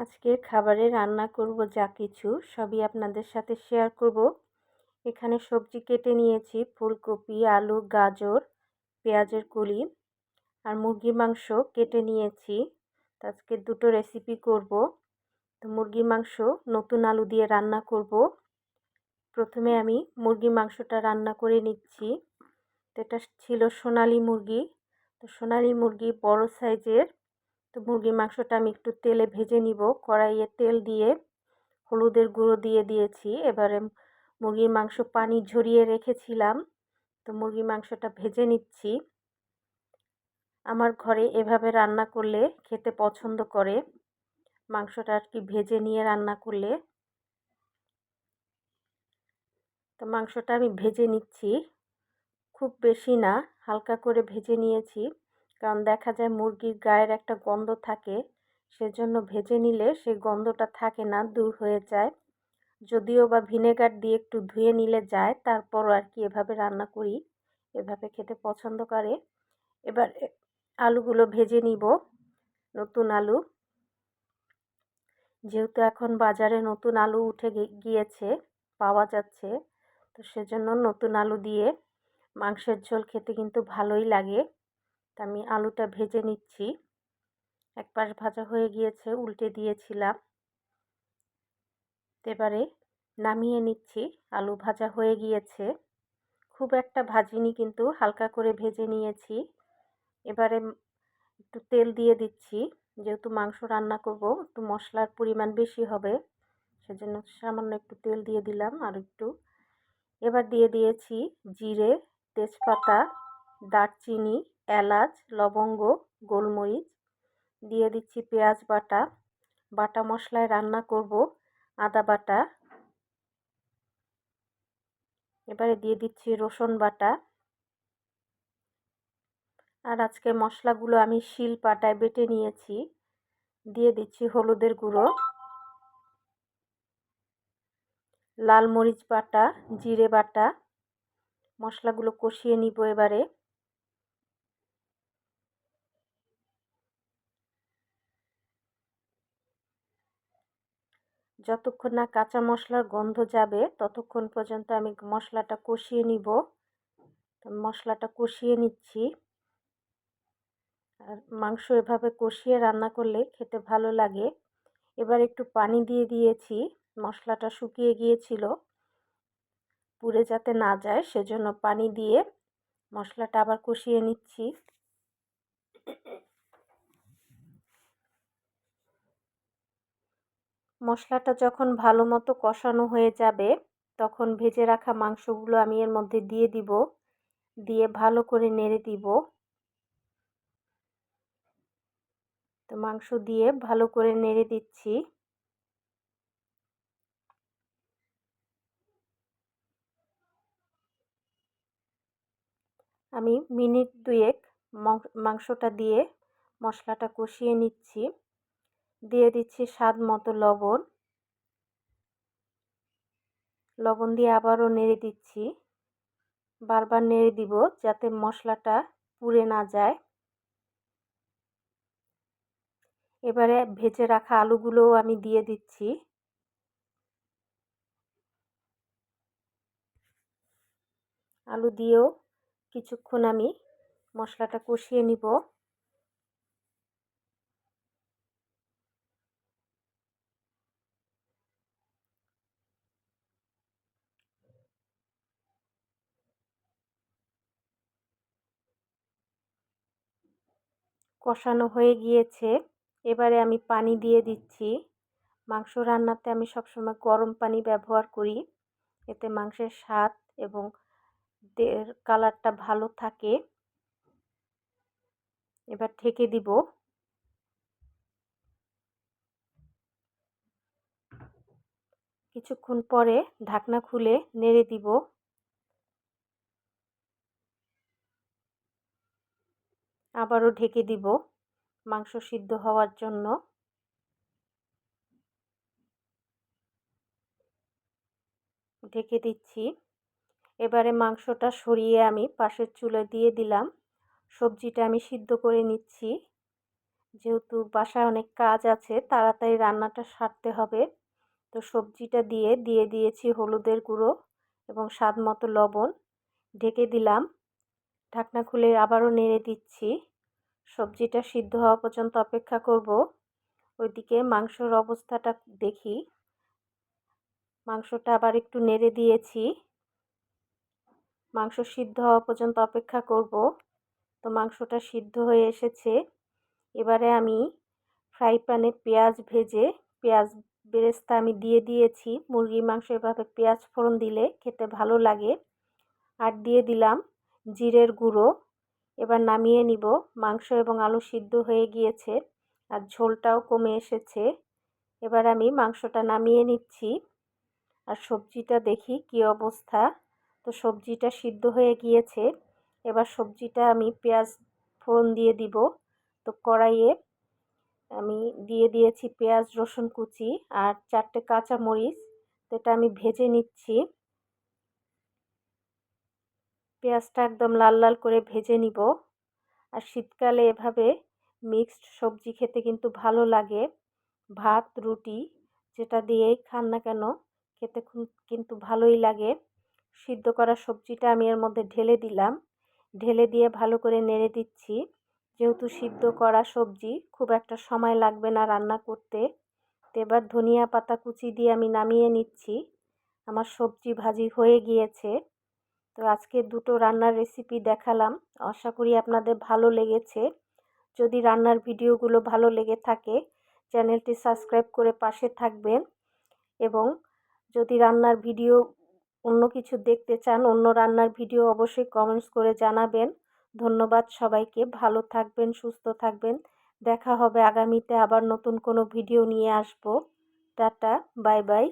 আজকে খাবারে রান্না করব যা কিছু, সবই আপনাদের সাথে শেয়ার করব। এখানে সবজি কেটে নিয়েছি, ফুলকপি, আলু, গাজর, পেঁয়াজের কলি আর মুরগির মাংস কেটে নিয়েছি। আজকে দুটো রেসিপি করব। তো মুরগির মাংস নতুন আলু দিয়ে রান্না করব। প্রথমে আমি মুরগির মাংসটা রান্না করে নিচ্ছি। তো এটা ছিল সোনালি মুরগি। তো সোনালি মুরগি বড় সাইজের তো মুরগির মাংসটা আমি একটু তেলে ভেজে নিব। কড়াইয়ে তেল দিয়ে হলুদের গুঁড়ো দিয়ে দিয়েছি। এবারে মুরগির মাংস পানি ঝরিয়ে রেখেছিলাম। তো মুরগির মাংসটা ভেজে নিচ্ছি। আমার ঘরে এভাবে রান্না করলে খেতে পছন্দ করে। মাংসটা আর কি ভেজে নিয়ে রান্না করলে। তো মাংসটা আমি ভেজে নিচ্ছি। খুব বেশি না, হালকা করে ভেজে নিয়েছি। কারণ দেখা যায় মুরগির গায়ের একটা গন্ধ থাকে, সেজন্য ভেজে নিলে সেই গন্ধটা থাকে না, দূর হয়ে যায়। যদিও বা ভিনেগার দিয়ে একটু ধুয়ে নিলে যায়, তারপরও আর কি এভাবে রান্না করি, এভাবে খেতে পছন্দ করে। এবার আলুগুলো ভেজে নিব, নতুন আলু। যেহেতু এখন বাজারে নতুন আলু উঠে গিয়েছে, পাওয়া যাচ্ছে, তো সেজন্য নতুন আলু দিয়ে মাংসের ঝোল খেতে কিন্তু ভালোই লাগে। আমি আলুটা ভেজে নিচ্ছি। এক পাশ ভাজা হয়ে গিয়েছে, উল্টে দিয়েছিলাম। এবারে নামিয়ে নিচ্ছি, আলু ভাজা হয়ে গিয়েছে। খুব একটা ভাজিনি কিন্তু, হালকা করে ভেজে নিয়েছি। এবারে একটু তেল দিয়ে দিচ্ছি, যেহেতু মাংস রান্না করব, একটু মশলার পরিমাণ বেশি হবে, সেজন্য সামান্য একটু তেল দিয়ে দিলাম আর একটু। এবার দিয়ে দিয়েছি জিরে, তেজপাতা, দারচিনি এলাচ, লবঙ্গ, গোলমরিচ, দিয়ে দিচ্ছি পেঁয়াজ বাটা। বাটা মশলায় রান্না করব আদা বাটা। এবারে দিয়ে দিচ্ছি রসুন বাটা। আর আজকে মশলাগুলো আমি শিল পাটায় বেটে নিয়েছি। দিয়ে দিচ্ছি হলুদের গুঁড়ো। লাল মরিচ বাটা, জিরে বাটা। মশলাগুলো কষিয়ে নিব এবারে। যতক্ষণ না কাঁচা মশলার গন্ধ যাবে, ততক্ষণ পর্যন্ত আমি মশলাটা কষিয়ে নিব। মশলাটা কষিয়ে নিচ্ছি। আর মাংস এভাবে কষিয়ে রান্না করলে খেতে ভালো লাগে। এবার একটু পানি দিয়ে দিয়েছি, মশলাটা শুকিয়ে গিয়েছিল। পুড়ে যাতে না যায়, সেজন্য পানি দিয়ে মশলাটা আবার কষিয়ে নিচ্ছি। মশলাটা যখন ভালো মতো কষানো হয়ে যাবে, তখন ভেজে রাখা মাংসগুলো আমি এর মধ্যে দিয়ে দিব। দিয়ে ভালো করে নেড়ে দিব। তো মাংস দিয়ে ভালো করে নেড়ে দিচ্ছি। আমি মিনিট দুয়েক মাংসটা দিয়ে মশলাটা কষিয়ে নিচ্ছি। দিয়ে দিচ্ছি স্বাদ মতো লবণ। লবণ দিয়ে আবারও নেড়ে দিচ্ছি। বারবার নেড়ে দিব যাতে মশলাটা পুড়ে না যায়। এবারে ভেজে রাখা আলুগুলোও আমি দিয়ে দিচ্ছি। আলু দিয়েও কিছুক্ষণ আমি মশলাটা কষিয়ে নিব। কষানো হয়ে গিয়েছে। এবারে আমি পানি দিয়ে দিচ্ছি। মাংস রান্নাতে আমি সবসময় গরম পানি ব্যবহার করি। এতে মাংসের স্বাদ এবং কালারটা ভালো থাকে। এবার ঠেকে দিব। কিছুক্ষণ পরে ঢাকনা খুলে নেড়ে দিব। আবারও ঢেকে দিব মাংস সিদ্ধ হওয়ার জন্য। ঢেকে দিচ্ছি। এবারে মাংসটা সরিয়ে আমি পাশের চুলে দিয়ে দিলাম। সবজিটা আমি সিদ্ধ করে নিচ্ছি। যেহেতু বাসায় অনেক কাজ আছে, তাড়াতাড়ি রান্নাটা সারতে হবে। তো সবজিটা দিয়ে দিয়ে দিয়েছি হলুদের গুঁড়ো এবং স্বাদ মতো লবণ। ঢেকে দিলাম। ঢাকনা খুলে আবারও নেড়ে দিচ্ছি। সবজিটা সিদ্ধ হওয়া পর্যন্ত অপেক্ষা করব। ওইদিকে মাংসর অবস্থাটা দেখি। মাংসটা আবার একটু নেড়ে দিয়েছি। মাংস সিদ্ধ হওয়া পর্যন্ত অপেক্ষা করব। তো মাংসটা সিদ্ধ হয়ে এসেছে। এবারে আমি ফ্রাই প্যানে পেঁয়াজ ভেজে, পেঁয়াজ বেরেস্তা আমি দিয়ে দিয়েছি। মুরগির মাংস এভাবে পেঁয়াজ ফোড়ন দিলে খেতে ভালো লাগে। আর দিয়ে দিলাম জিরের গুঁড়ো। এবার নামিয়ে নিব। মাংস এবং আলু সিদ্ধ হয়ে গিয়েছে আর ঝোলটাও কমে এসেছে। এবার আমি মাংসটা নামিয়ে নিচ্ছি আর সবজিটা দেখি কি অবস্থা। তো সবজিটা সিদ্ধ হয়ে গিয়েছে। এবার সবজিটা আমি পেঁয়াজ ফোড়ন দিয়ে দিব। তো কড়াইয়ে আমি দিয়ে দিয়েছি পেঁয়াজ, রসুন কুচি আর চারটে কাঁচা মরিচ তো এটা আমি ভেজে নিচ্ছি। পেঁয়াজটা একদম লাল লাল করে ভেজে নিব। আর শীতকালে এভাবে মিক্সড সবজি খেতে কিন্তু ভালো লাগে। ভাত, রুটি যেটা দিয়েই খান না কেন, খেতে কিন্তু ভালোই লাগে। সিদ্ধ করা সবজিটা আমি এর মধ্যে ঢেলে দিলাম। ঢেলে দিয়ে ভালো করে নেড়ে দিচ্ছি। যেহেতু সিদ্ধ করা সবজি, খুব একটা সময় লাগবে না রান্না করতে। তো এবার ধনিয়া পাতা কুচি দিয়ে আমি নামিয়ে নিচ্ছি। আমার সবজি ভাজি হয়ে গিয়েছে। তো আজকে দুটো রান্নার রেসিপি দেখালাম। আশা করি আপনাদের ভালো লেগেছে। যদি রান্নার ভিডিওগুলো ভালো লেগে থাকে, চ্যানেলটি সাবস্ক্রাইব করে পাশে থাকবেন এবং যদি রান্নার ভিডিও অন্য কিছু দেখতে চান, অন্য রান্নার ভিডিও অবশ্যই কমেন্টস করে জানাবেন। ধন্যবাদ সবাইকে। ভালো থাকবেন, সুস্থ থাকবেন। দেখা হবে আগামীতে আবার নতুন কোনো ভিডিও নিয়ে আসব। Tata, bye bye.